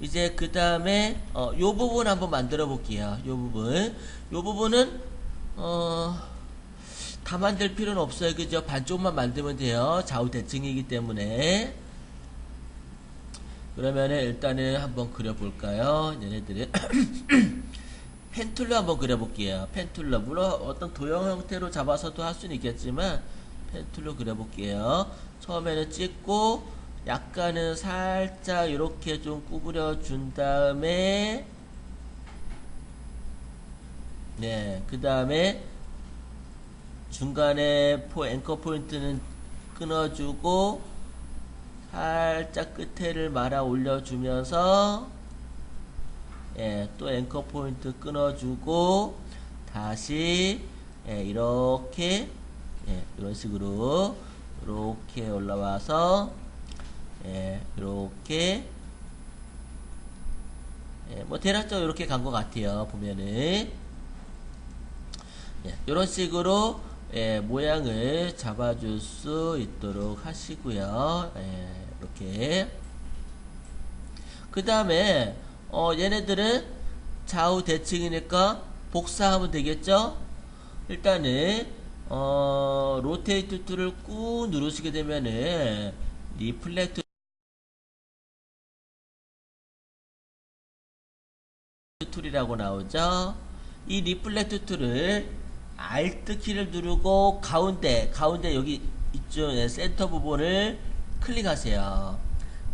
이제 그 다음에 어, 요 부분 한번 만들어 볼게요. 요 부분. 요 부분은 어, 다 만들 필요는 없어요. 그죠? 반쪽만 만들면 돼요. 좌우 대칭이기 때문에. 그러면은 일단은 한번 그려볼까요? 얘네들은 펜툴로 한번 그려볼게요. 펜툴로 물론 어떤 도형 형태로 잡아서도 할 수는 있겠지만 펜툴로 그려볼게요. 처음에는 찍고 약간은 살짝 이렇게 좀 구부려 준 다음에 네, 그 다음에 중간에 포 앵커 포인트는 끊어주고 살짝 끝에를 말아 올려주면서 예, 또 앵커 포인트 끊어주고 다시 예, 이렇게 예, 이런 식으로 이렇게 올라와서 예, 이렇게 예, 뭐 대략적으로 이렇게 간 것 같아요. 보면은 예, 이런 식으로 예, 모양을 잡아줄 수 있도록 하시고요. 예, 이렇게 그 다음에 어, 얘네들은 좌우 대칭이니까 복사하면 되겠죠? 일단은 어, 로테이트 툴을 꾹 누르시게 되면은 리플렉트 툴이라고 나오죠. 이 리플렉트 툴을 Alt 키를 누르고 가운데 가운데 여기 이쪽 센터 부분을 클릭하세요.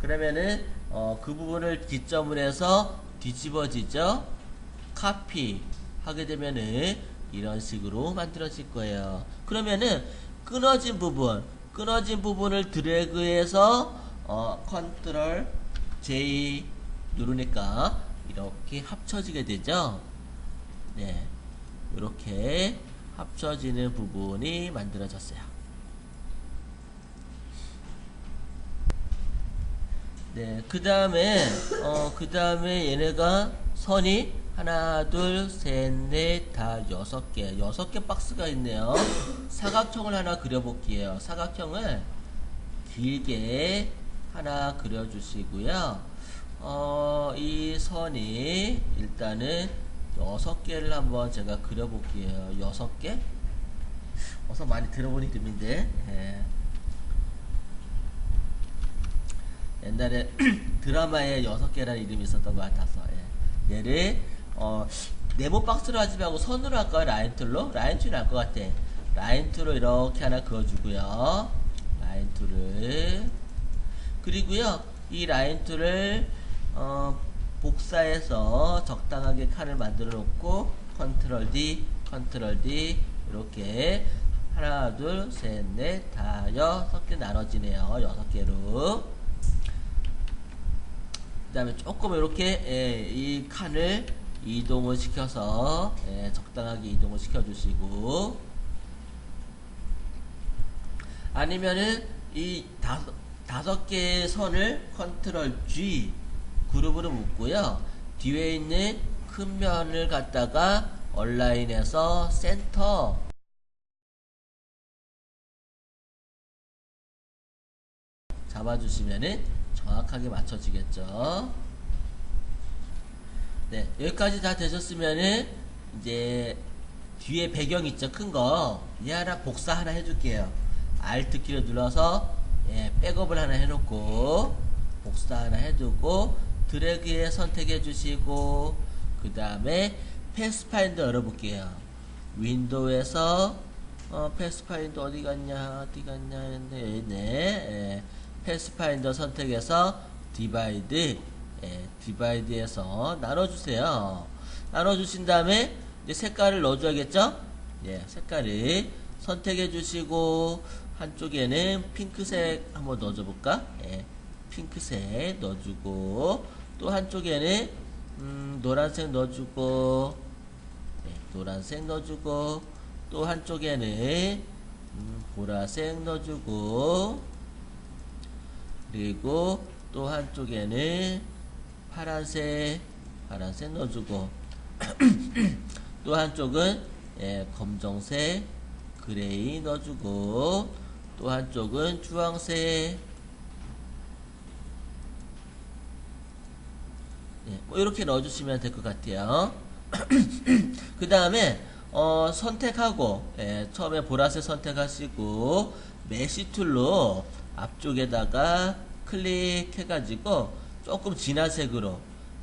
그러면은 어, 그 부분을 기점으로 해서 뒤집어지죠. 카피 하게 되면은 이런 식으로 만들어질 거예요. 그러면은 끊어진 부분, 끊어진 부분을 드래그해서 어, 컨트롤 J 누르니까 이렇게 합쳐지게 되죠. 네, 이렇게 합쳐지는 부분이 만들어졌어요. 네, 그 다음에, 어, 그 다음에 얘네가 선이 하나, 둘, 셋, 넷, 다 여섯 개. 여섯 개 박스가 있네요. 사각형을 하나 그려볼게요. 사각형을 길게 하나 그려주시고요. 어, 이 선이 일단은 여섯 개를 한번 제가 그려볼게요. 여섯 개? 어서 많이 들어본 이름인데. 예. 옛날에 드라마에 여섯 개라는 이름이 있었던 것 같아서 예. 얘를 어, 네모 박스로 하지 말고 선으로 할까요? 라인 툴로? 라인 툴이 나을 것 같아. 라인 툴로 이렇게 하나 그어주고요. 라인 툴을 그리고요 이 라인 툴을 어, 복사해서 적당하게 칸을 만들어 놓고 컨트롤 D, 컨트롤 D 이렇게 하나, 둘, 셋, 넷, 다 여섯 개 나눠지네요. 여섯 개로. 그 다음에 조금 이렇게 예, 이 칸을 이동을 시켜서 예, 적당하게 이동을 시켜주시고 아니면은 이 다섯, 다섯 개의 선을 컨트롤 G 그룹으로 묶고요 뒤에 있는 큰 면을 갖다가 온라인에서 센터 잡아주시면은 정확하게 맞춰지겠죠. 네, 여기까지 다 되셨으면은 이제 뒤에 배경 있죠, 큰 거. 이 하나 복사 하나 해줄게요. Alt 키를 눌러서 예, 백업을 하나 해놓고 복사 하나 해두고 드래그에 선택해 주시고 그 다음에 패스파인더 열어볼게요. 윈도우에서 어, 패스파인더 어디 갔냐 어디 갔냐 했는데 네, 예. 패스파인더 선택해서 디바이드 예, 디바이드에서 나눠주세요. 나눠주신 다음에 이제 색깔을 넣어줘야겠죠? 예, 색깔을 선택해 주시고 한쪽에는 핑크색 한번 넣어줘 볼까? 예, 핑크색 넣어주고 또 한쪽에는 음, 노란색 넣어주고 예, 노란색 넣어주고 또 한쪽에는 음, 보라색 넣어주고 그리고 또 한쪽에는 파란색 파란색 넣어주고 또 한쪽은 예, 검정색 그레이 넣어주고 또 한쪽은 주황색 네, 뭐 이렇게 넣어주시면 될 것 같아요. 그 다음에 어, 선택하고 예, 처음에 보라색 선택하시고 메시 툴로 앞쪽에다가 클릭해가지고 조금 진한 색으로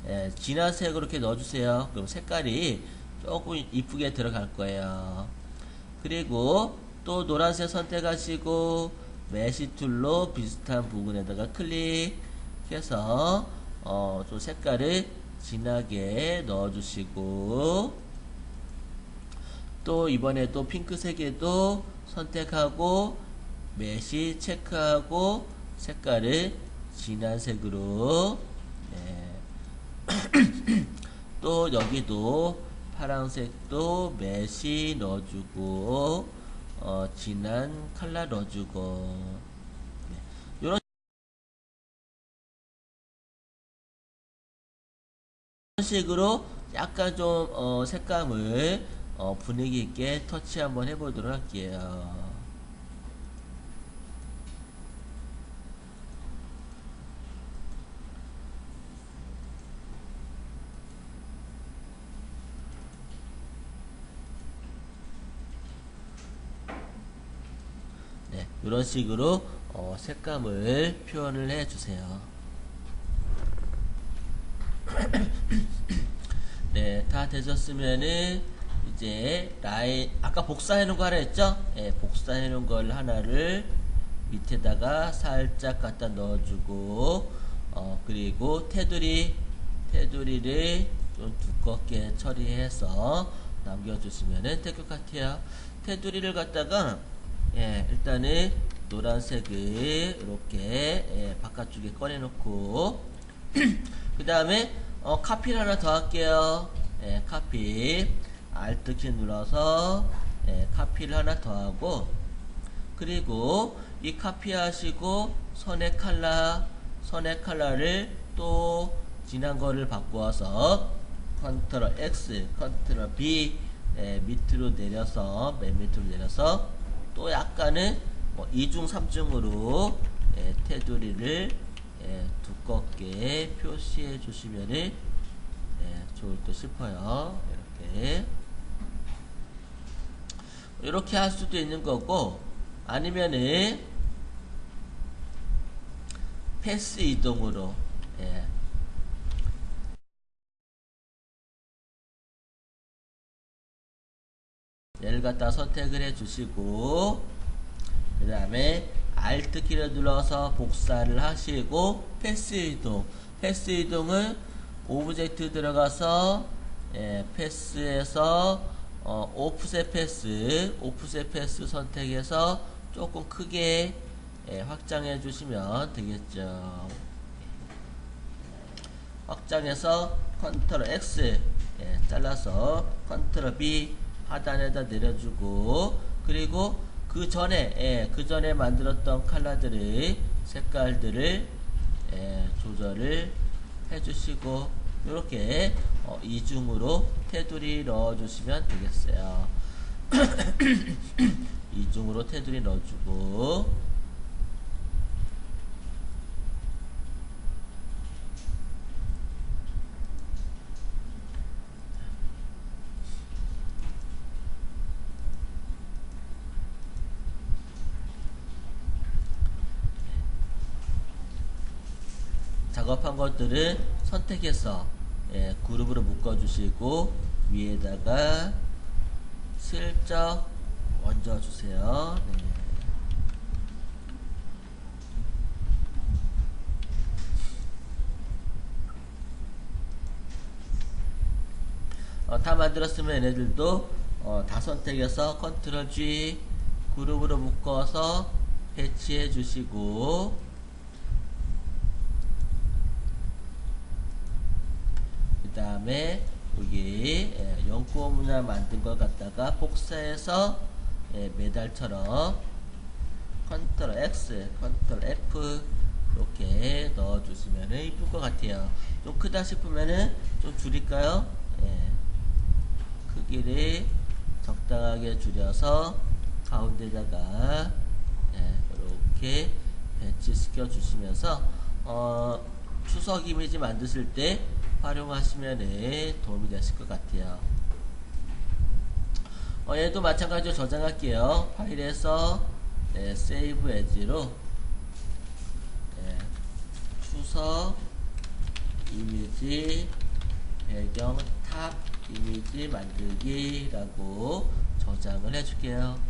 예, 진한 색으로 이렇게 넣어주세요. 그럼 색깔이 조금 이쁘게 들어갈 거예요. 그리고 또 노란색 선택하시고 메시 툴로 비슷한 부분에다가 클릭해서 어, 좀 색깔을 진하게 넣어주시고 또 이번에 또 핑크색에도 선택하고 메시 체크하고 색깔을 진한 색으로 네. 또 여기도 파란색도 메시 넣어주고 어, 진한 칼라 넣어주고 식으로 약간 좀 어, 색감을 어, 분위기 있게 터치 한번 해보도록 할게요. 네, 이런 식으로 어, 색감을 표현을 해주세요. 네, 다 되셨으면은 이제 라인 아까 복사해 놓은 거 하나 했죠? 예, 복사해 놓은 걸 하나를 밑에다가 살짝 갖다 넣어주고 어 그리고 테두리 테두리를 좀 두껍게 처리해서 남겨주시면은 될것 같아요. 테두리를 갖다가 예, 일단은 노란색을 이렇게 예, 바깥쪽에 꺼내놓고 그 다음에 어, 카피를 하나 더 할게요. 예, 카피 Alt키 눌러서 예, 카피를 하나 더 하고 그리고 이 카피 하시고 선의 칼라 선의 칼라를 또 진한 거를 바꾸어서 컨트롤 X 컨트롤 B 예, 밑으로 내려서 맨 밑으로 내려서 또 약간은 뭐 2중 3중으로 예, 테두리를 예, 두껍게 표시해 주시면은 예, 좋을 듯 싶어요. 이렇게 이렇게 할 수도 있는 거고 아니면은 패스 이동으로 예. 얘를 갖다 선택을 해 주시고 그 다음에 Alt 키를 눌러서 복사를 하시고 패스 이동. 패스 이동은 오브젝트 들어가서 예, 패스에서 어, 오프셋 패스 오프셋 패스 선택해서 조금 크게 예, 확장해 주시면 되겠죠. 확장해서 컨트롤 X 예, 잘라서 컨트롤 B 하단에다 내려주고 그리고 그 전에 예, 그 전에 만들었던 컬러들의 색깔들을 예, 조절을 해주시고 이렇게 어, 이중으로 테두리 넣어주시면 되겠어요. 이중으로 테두리 넣어주고 작업한 것들을 선택해서 예, 그룹으로 묶어 주시고 위에다가 슬쩍 얹어 주세요. 네. 어, 다 만들었으면 얘네들도 어, 다 선택해서 컨트롤 G 그룹으로 묶어서 배치해 주시고 그 다음에 여기 예, 연구원 문화 만든 걸 갖다가 복사해서 예, 메달처럼 컨트롤 X, 컨트롤 F 이렇게 넣어주시면 이쁠 것 같아요. 좀 크다 싶으면은 좀 줄일까요? 예, 크기를 적당하게 줄여서 가운데다가 예, 이렇게 배치시켜 주시면서 어, 추석 이미지 만드실 때 활용하시면 도움이 되실 것 같아요. 어, 얘도 마찬가지로 저장할게요. 파일에서 네, 세이브 에지로 네, 추석 이미지 배경 탑 이미지 만들기라고 저장을 해줄게요.